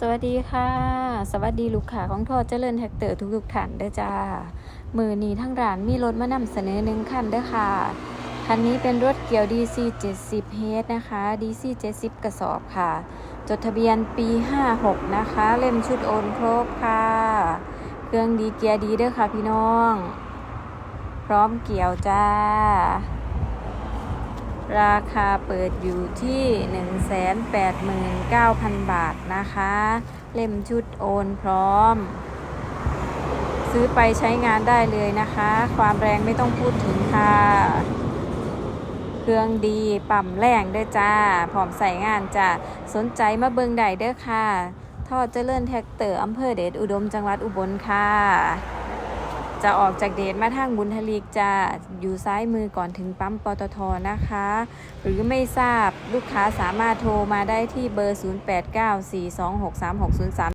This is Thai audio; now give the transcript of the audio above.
สวัสดีค่ะ สวัสดีลูกค้าของทอเจริญแท็กเตอร์ทุกๆท่านเด้อจ้า มือนี้ทั้งร้านมีรถมานำเสนอหนึ่งคันเด้อค่ะ คันนี้เป็นรถเกี่ยว DC 70 h นะคะ DC 70 กระสอบค่ะ จดทะเบียนปี 56 นะคะ เล่มชุดโอนครบค่ะ เครื่องดีเกียร์ดีเด้อค่ะพี่น้อง พร้อมเกี่ยวจ้า ราคาเปิดอยู่ที่ 189,000 บาทนะคะ เล่มชุดโอนพร้อม ซื้อไปใช้งานได้เลยนะคะ ความแรงไม่ต้องพูดถึงค่ะ เครื่องดีปั่มแรงเด้อจ้าพร้อมใส่งานจ้าสนใจมาเบิงได้เด้อค่ะทอดเจริญแท็กเตอร์อำเภอเดชอุดมจังหวัดอุบลค่ะ จะออกจากเดชมาทางบุญทลีกจะอยู่ซ้ายมือก่อนถึงปั๊มปตทนะคะ หรือไม่ทราบลูกค้าสามารถโทรมาได้ที่เบอร์ 0894263603